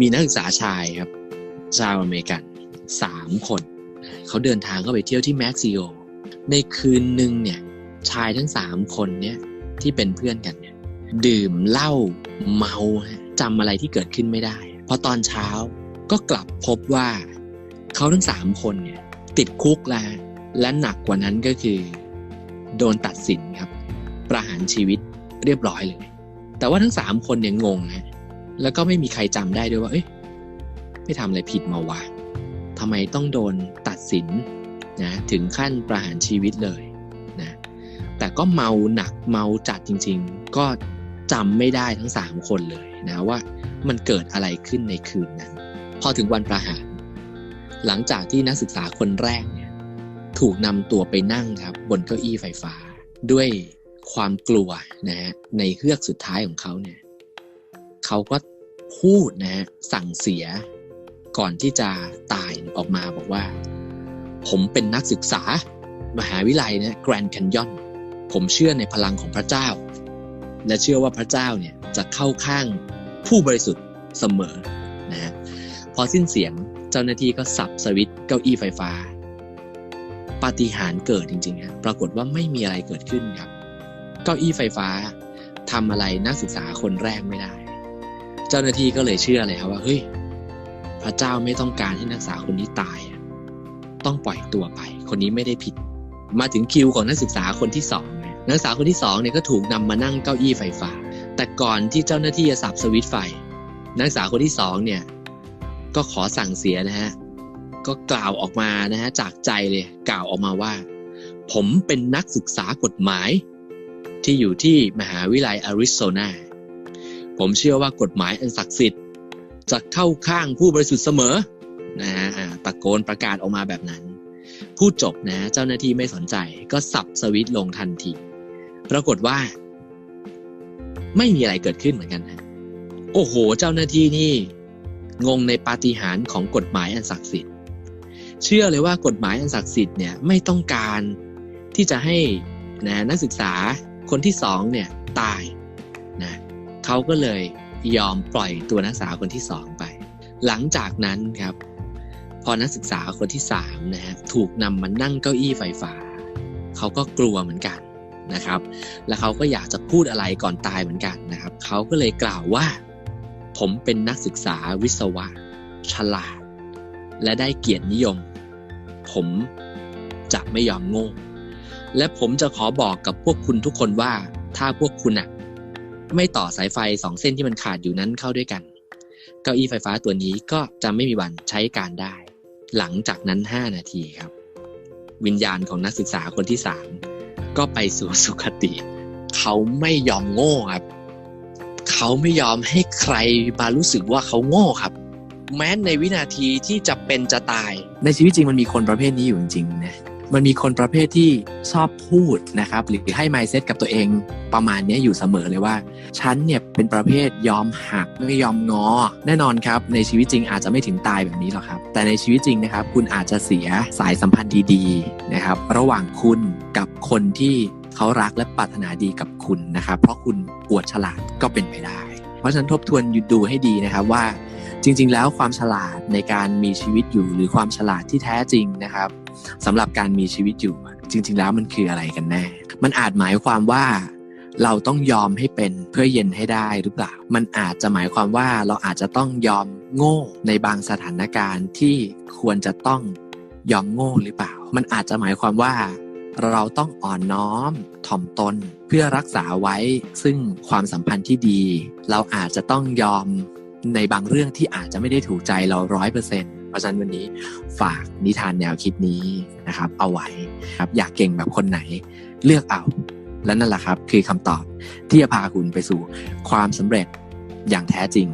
มีนักศึกษาชายครับ ชาวอเมริกันสามคน เขาเดินทางเข้าไปเที่ยวที่เม็กซิโกในคืนหนึ่งเนี่ย ชายทั้งสามคนเนี่ยที่เป็นเพื่อนกันเนี่ยดื่มเหล้าเมาจำอะไรที่เกิดขึ้นไม่ได้ พอตอนเช้าก็กลับพบว่าเขาทั้งสามคนเนี่ยติดคุกแล้วและหนักกว่านั้นก็คือ โดนตัดสินครับ ประหารชีวิตเรียบร้อยเลย แต่ว่าทั้งสามคนเนี่ยงงฮะ แล้วก็ไม่มีใครจำได้ด้วยว่า เอ้ยไม่ทำอะไรผิดมาวะทำไมต้องโดนตัดสินนะถึงขั้นประหารชีวิตเลยนะแต่ก็เมาหนักเมาจัดจริง ๆ ก็จำไม่ได้ทั้งสามคนเลยนะว่ามันเกิดอะไรขึ้นในคืนนั้น พอถึงวันประหาร หลังจากที่นักศึกษาคนแรกเนี่ยถูกนำตัวไปนั่งครับบนเก้าอี้ไฟฟ้า ด้วยความกลัวนะฮะในเฮือกสุดท้ายของเขาเนี่ย เขาก็พูดนะฮะสั่งเสียก่อนที่จะตายออกมาบอกว่า ผมเป็นนักศึกษา มหาวิทยาลัยเนี่ยแกรนด์แคนยอนผมเชื่อในพลังของพระเจ้า และเชื่อว่าพระเจ้าเนี่ยจะเข้าข้างผู้บริสุทธิ์เสมอนะฮะพอสิ้นเสียงเจ้าหน้าที่ก็สับสวิตเก้าอี้ไฟฟ้าปาฏิหาริย์เกิดจริงๆครับปรากฏว่าไม่มีอะไรเกิดขึ้นครับ เก้าอี้ไฟฟ้าทำอะไรนักศึกษาคนแรกไม่ได้ จ้าหน้าที่ก็เลยเชื่อเลยครับว่าเฮ้ยพระเจ้าไม่ต้องการให้นักศึกษาคนนี้ตายอะต้องปล่อยตัวไป คนนี้ไม่ได้ผิด มาถึงคิวของนักศึกษาคนที่สองนักศึกษาคนที่สองเนี่ยก็ถูกนำมานั่งเก้าอี้ไฟฟ้า แต่ก่อนที่เจ้าหน้าที่จะสับสวิตไฟ นักศึกษาคนที่สองเนี่ยก็ขอสั่งเสียนะฮะก็กล่าวออกมานะฮะจากใจเลยกล่าวออกมาว่า ผมเป็นนักศึกษากฎหมาย ที่อยู่ที่มหาวิทยาลัยอาริโซนา ผมเชื่อว่ากฎหมายอันศักดิ์สิทธิ์จะเข้าข้างผู้บริสุทธิ์เสมอนะฮะตะโกนประกาศออกมาแบบนั้น พูดจบนะเจ้าหน้าที่ไม่สนใจก็สับสวิตลงทันที ปรากฏว่า ไม่มีอะไรเกิดขึ้นเหมือนกันนะโอ้โห เจ้าหน้าที่นี่ งงในปาฏิหาริย์ของกฎหมายอันศักดิ์สิทธิ์ เชื่อเลยว่ากฎหมายอันศักดิ์สิทธิ์เนี่ยไม่ต้องการที่จะให้นะนักศึกษาคนที่สองเนี่ยตายนะ เขาก็เลยยอมปล่อยตัวนักศึกษาคนที่สองไป หลังจากนั้นครับ พอนักศึกษาคนที่สามนะฮะถูกนำมานั่งเก้าอี้ไฟฟ้า เขาก็กลัวเหมือนกันนะครับ และเขาก็อยากจะพูดอะไรก่อนตายเหมือนกันนะครับ เขาก็เลยกล่าวว่า ผมเป็นนักศึกษาวิศวะ ฉลาด และได้เกียรตินิยม ผมจะไม่ยอมโง่และผมจะขอบอกกับพวกคุณทุกคนว่า ถ้าพวกคุณอะ ไม่ต่อสายไฟสองเส้นที่มันขาดอยู่นั้นเข้าด้วยกัน เก้าอี้ไฟฟ้าตัวนี้ก็จะไม่มีวันใช้การได้ หลังจากนั้น 5 นาทีครับ วิญญาณของนักศึกษาคนที่ 3 ก็ไปสู่สุคติ เขาไม่ยอมโง่ครับ เขาไม่ยอมให้ใครมารู้สึกว่าเขาโง่ครับ แม้ในวินาทีที่จะเป็นจะตาย ในชีวิตจริงมันมีคนประเภทนี้อยู่จริงๆนะ มันมีคนประเภทที่ชอบพูดนะครับหรือให้ mindset กับตัวเองประมาณนี้อยู่เสมอเลยว่า ฉันเนี่ยเป็นประเภทยอมหักไม่ยอมงอ แน่นอนครับ ในชีวิตจริงอาจจะไม่ถึงตายแบบนี้หรอกครับ แต่ในชีวิตจริงนะครับ คุณอาจจะเสียสายสัมพันธ์ดีๆนะครับ ระหว่างคุณกับคนที่เขารักและปรารถนาดีกับคุณนะครับ เพราะคุณอวดฉลาดก็เป็นไปได้ เพราะฉะนั้นทบทวนดูให้ดีนะครับว่า จริง ๆ แล้วความฉลาดในการมีชีวิตอยู่ หรือความฉลาดที่แท้จริงนะครับสำหรับการมีชีวิตอยู่ จริง ๆ แล้วมันคืออะไรกันแน่ มันอาจหมายความว่าเราต้องยอมให้เป็นเพื่อเย็นให้ได้หรือเปล่า มันอาจจะหมายความว่าเราอาจจะต้องยอมโง่ในบางสถานการณ์ที่ควรจะต้องยอมโง่หรือเปล่า มันอาจจะหมายความว่า เราต้องอ่อนน้อมถ่อมตน เพื่อรักษาไว้ซึ่งความสัมพันธ์ที่ดี เราอาจจะต้องยอม ในบางเรื่องที่อาจจะไม่ได้ถูกใจเราร้อยเปอร์เซ็นต์เพราะฉะนั้นวันนี้ฝากนิทานแนวคิดนี้นะครับ เอาไว้ครับอยากเก่งแบบคนไหนเลือกเอา และนั่นแหละครับ คือคำตอบที่จะพาคุณไปสู่ความสำเร็จอย่างแท้จริง